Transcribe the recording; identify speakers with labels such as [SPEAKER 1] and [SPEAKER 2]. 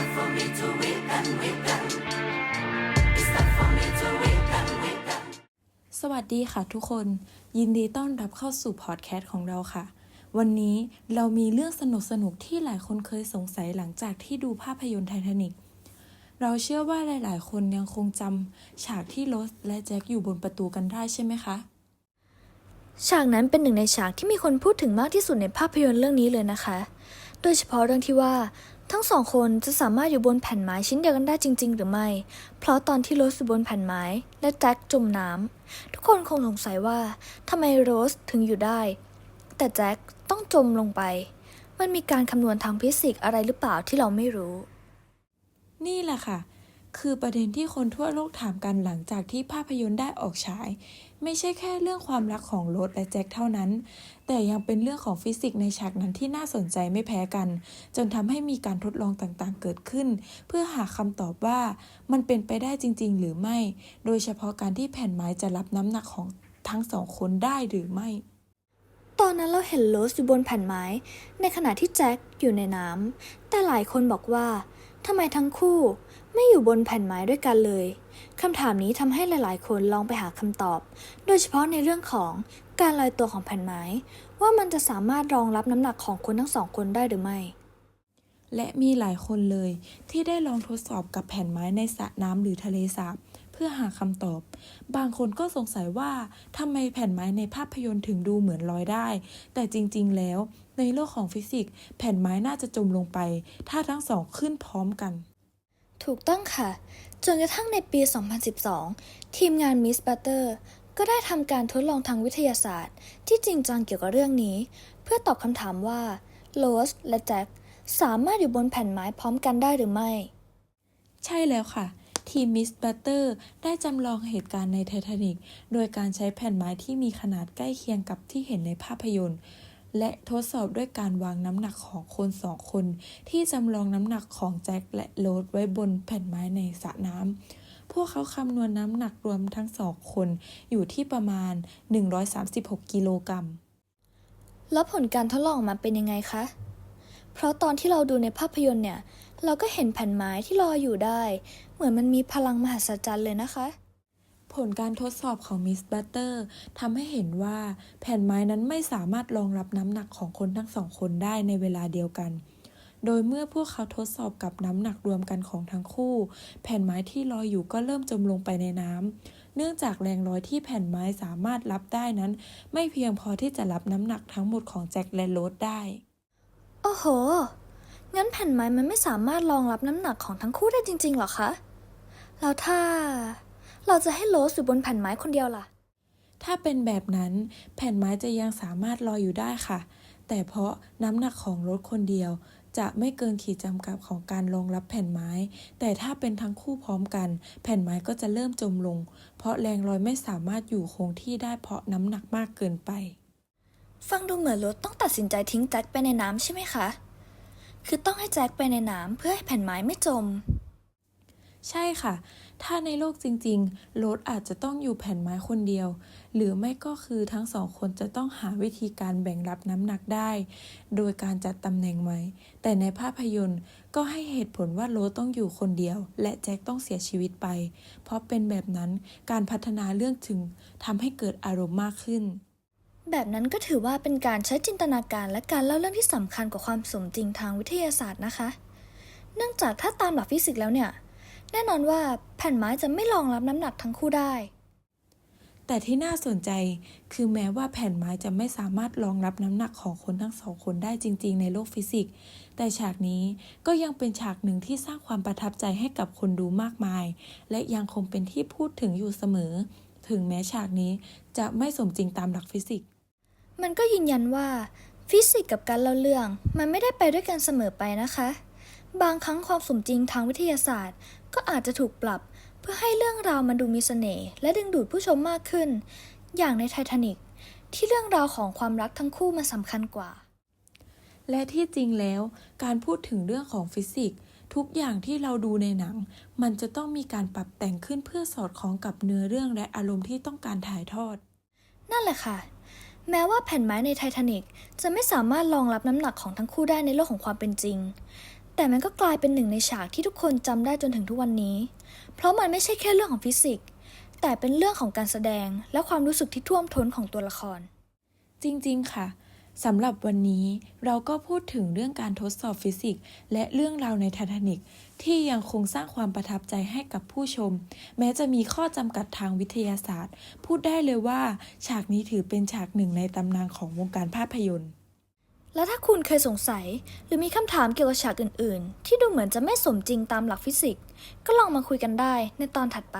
[SPEAKER 1] time for me to weaken, weaken. It's time for me to weaken, weaken.
[SPEAKER 2] สวัสดีค่ะทุกคน ยินดีต้อนรับเข้าสู่พอดแคสต์ของเราค่ะ วันนี้เรามีเรื่องสนุกสนุกๆที่หลายคนเคยสงสัยหลังจากที่ดูภาพยนตร์ไททานิกเราเชื่อว่าหลาย ๆ คนยังคงจำฉากที่โรสและแจ็คอยู่บนประตูกันได้ใช่ไหมคะ
[SPEAKER 3] ฉากนั้นเป็นหนึ่งในฉากที่มีคนพูดถึงมากที่สุดในภาพยนตร์เรื่องนี้เลยนะคะ โดยเฉพาะเรื่องที่ว่า ทั้งสองคนจะสามารถอยู่บนแผ่นไม้ชิ้นเดียวกันได้จริง ๆ หรือไม่ เพราะตอนที่โรสอยู่บนแผ่นไม้ และแจ็คจมน้ำทุกคนคงสงสัยว่าทำไมโรสถึงอยู่ได้ แต่แจ็คต้องจมลงไป มันมีการคำนวณทางฟิสิกส์อะไรหรือเปล่าที่เราไม่รู้
[SPEAKER 2] นี่แหละค่ะ คือประเด็นที่คนทั่วโลกถามกันหลังจากที่ภาพยนตร์ได้ออกฉาย ไม่ใช่แค่เรื่องความรักของโรสและแจ็คเท่านั้น แต่ยังเป็นเรื่องของฟิสิกส์ในฉากนั้นที่น่าสนใจไม่แพ้กัน จนทำให้มีการทดลองต่างๆ เกิดขึ้น เพื่อหาคำตอบว่ามันเป็นไปได้จริง ๆ หรือไม่ โดยเฉพาะการที่แผ่นไม้จะรับน้ำหนักของทั้งสองคนได้หรือไม่
[SPEAKER 3] ตอนนั้นเราเห็นโรสอยู่บนแผ่นไม้ ในขณะที่แจ็คอยู่ในน้ำแต่หลายคนบอกว่าทำไมทั้งคู่ไม่อยู่บนแผ่นไม้ด้วยกันเลยคำถามนี้ทำให้หลาย ๆ คนลองไปหาคำตอบ โดยเฉพาะในเรื่องของการลอยตัวของแผ่นไม้ ว่ามันจะสามารถรองรับน้ำหนักของคนทั้งสองคนได้หรือไม่
[SPEAKER 2] และมีหลายคนเลยที่ได้ลองทดสอบกับแผ่นไม้ในสระน้ำหรือทะเลสาบ พื่อหาคำตอบ บางคนก็สงสัยว่าทำไมแผ่นไม้ในภาพยนตร์ถึงดูเหมือนลอยได้ แต่จริงๆ แล้ว ในโลกของฟิสิกส์แผ่นไม้น่าจะจมลงไป ถ้าทั้งสองขึ้นพร้อมกัน
[SPEAKER 3] ถูกต้องค่ะ จนกระทั่งในปี 2012 ทีมงาน Miss Butter ก็ได้ทำการทดลองทางวิทยาศาสตร์ ที่จริงจังเกี่ยวกับเรื่องนี้ เพื่อตอบคำถามว่าโรสและแจ็คสามารถอยู่บนแผ่นไม้พร้อมกันได้หรือไม่
[SPEAKER 2] ใช่แล้วค่ะ ทีมมิสบัตเตอร์ได้จำลองเหตุการณ์ในไททานิกโดยการใช้แผ่นไม้ที่มีขนาดใกล้เคียงกับที่เห็นในภาพยนตร์ และทดสอบด้วยการวางน้ำหนักของคนสองคน ที่จำลองน้ำหนักของแจ็คและโรสไว้บนแผ่นไม้ในสระน้ำ พวกเขาคำนวณน้ำหนักรวมทั้งสองคนอยู่ที่ประมาณ 136 กิโลกรัม
[SPEAKER 3] แล้วผลการทดลองมาเป็นยังไงคะ ราะตอนที่เราดูในภาพยนตร์เนี่ย เราก็เห็นแผ่นไม้ที่ลอยอยู่ได้ เหมือนมันมีพลังมหัศจรรย์เลยนะคะ
[SPEAKER 2] ผลการทดสอบของมิสบัตเตอร์ทำให้เห็นว่าแผ่นไม้นั้นไม่สามารถรองรับน้ำหนักของคนทั้งสองคนได้ในเวลาเดียวกัน โดยเมื่อพวกเขาทดสอบกับน้ำหนักรวมกันของทั้งคู่ แผ่นไม้ที่ลอยอยู่ก็เริ่มจมลงไปในน้ำเนื่องจากแรงร้อยที่แผ่นไม้สามารถรับได้นั้น ไม่เพียงพอที่จะรับน้ำหนักทั้งหมดของแจ็คและโรสได้
[SPEAKER 3] โอ้โห งั้นแผ่นไม้มันไม่สามารถรองรับน้ำหนักของทั้งคู่ได้จริงๆหรอคะ แล้วถ้า เราจะให้โรสอยู่บนแผ่นไม้คนเดียวล่ะ
[SPEAKER 2] ถ้าเป็นแบบนั้นแผ่นไม้จะยังสามารถลอยอยู่ได้ค่ะ แต่เพราะน้ำหนักของรถคนเดียว จะไม่เกินขีดจำกัดของการรองรับแผ่นไม้ แต่ถ้าเป็นทั้งคู่พร้อมกัน แผ่นไม้ก็จะเริ่มจมลง เพราะแรงลอยไม่สามารถอยู่คงที่ได้เพราะน้ำหนักมากเกินไป
[SPEAKER 3] ฟังดูเหมือนรสต้องตัดสินใจทิ้งแจ็คไปในน้ำใช่ไหมคะ คือต้องให้แจ็คไปในน้ำเพื่อให้แผ่นไม้ไม่จม
[SPEAKER 2] ใช่ค่ะ ถ้าในโลกจริงๆรสอาจจะต้องอยู่แผ่นไม้คนเดียว หรือไม่ก็คือทั้งสองคนจะต้องหาวิธีการแบ่งรับน้ำหนักได้ โดยการจัดตำแหน่งไว้แต่ในภาพยนตร์ก็ให้เหตุผลว่าโรสต้องอยู่คนเดียว และแจ็คต้องเสียชีวิตไป เพราะเป็นแบบนั้นการพัฒนาเรื่องถึงทำให้เกิดอารมณ์มากขึ้น
[SPEAKER 3] แบบนั้นก็ถือว่าเป็นการใช้จินตนาการและการเล่าเรื่องที่สำคัญกว่าความสมจริงทางวิทยาศาสตร์นะคะ เนื่องจากถ้าตามหลักฟิสิกส์แล้วเนี่ย แน่นอนว่าแผ่นไม้จะไม่รองรับน้ำหนักทั้งคู่ได้
[SPEAKER 2] แต่ที่น่าสนใจคือแม้ว่าแผ่นไม้จะไม่สามารถรองรับน้ำหนักของคนทั้งสองคนได้จริง ๆ ในโลกฟิสิกส์ แต่ฉากนี้ก็ยังเป็นฉากหนึ่งที่สร้างความประทับใจให้กับคนดูมากมาย และยังคงเป็นที่พูดถึงอยู่เสมอ ถึงแม้ฉากนี้จะไม่สมจริงตามหลักฟิสิกส์
[SPEAKER 3] มันก็ยืนยันว่า ฟิสิกส์กับการเล่าเรื่อง มันไม่ได้ไปด้วยกันเสมอไปนะคะ บางครั้งความสมจริงทางวิทยาศาสตร์ ก็อาจจะถูกปรับเพื่อให้เรื่องราวมันดูมีเสน่ห์และดึงดูดผู้ชมมากขึ้น อย่างในไททานิกที่เรื่องราวของความรักทั้งคู่มันสำคัญกว่า
[SPEAKER 2] และที่จริงแล้วการพูดถึงเรื่องของฟิสิกส์ทุกอย่างที่เราดูในหนัง มันจะต้องมีการปรับแต่งขึ้นเพื่อสอดคล้องกับเนื้อเรื่องและอารมณ์ที่ต้องการถ่ายทอด
[SPEAKER 3] นั่นแหละค่ะ แม้ว่าแผ่นไม้ในไททานิกจะไม่สามารถรองรับน้ำหนักของทั้งคู่ได้ในโลกของความเป็นจริง แต่มันก็กลายเป็นหนึ่งในฉากที่ทุกคนจำได้จนถึงทุกวันนี้ เพราะมันไม่ใช่แค่เรื่องของฟิสิกส์แต่เป็นเรื่องของการแสดงและความรู้สึกที่ท่วมท้นของตัวละคร
[SPEAKER 2] จริง ๆ ค่ะ สำหรับวันนี้เราก็พูดถึงเรื่องการทดสอบฟิสิกส์และเรื่องราวในไททานิกที่ยังคงสร้างความประทับใจให้กับผู้ชม แม้จะมีข้อจำกัดทางวิทยาศาสตร์ พูดได้เลยว่าฉากนี้ถือเป็นฉากหนึ่งในตำนานของวงการภาพยนตร์
[SPEAKER 3] และถ้าคุณเคยสงสัย หรือมีคำถามเกี่ยวกับฉากอื่น ๆ ที่ดูเหมือนจะไม่สมจริงตามหลักฟิสิกส์ ก็ลองมาคุยกันได้ในตอนถัดไป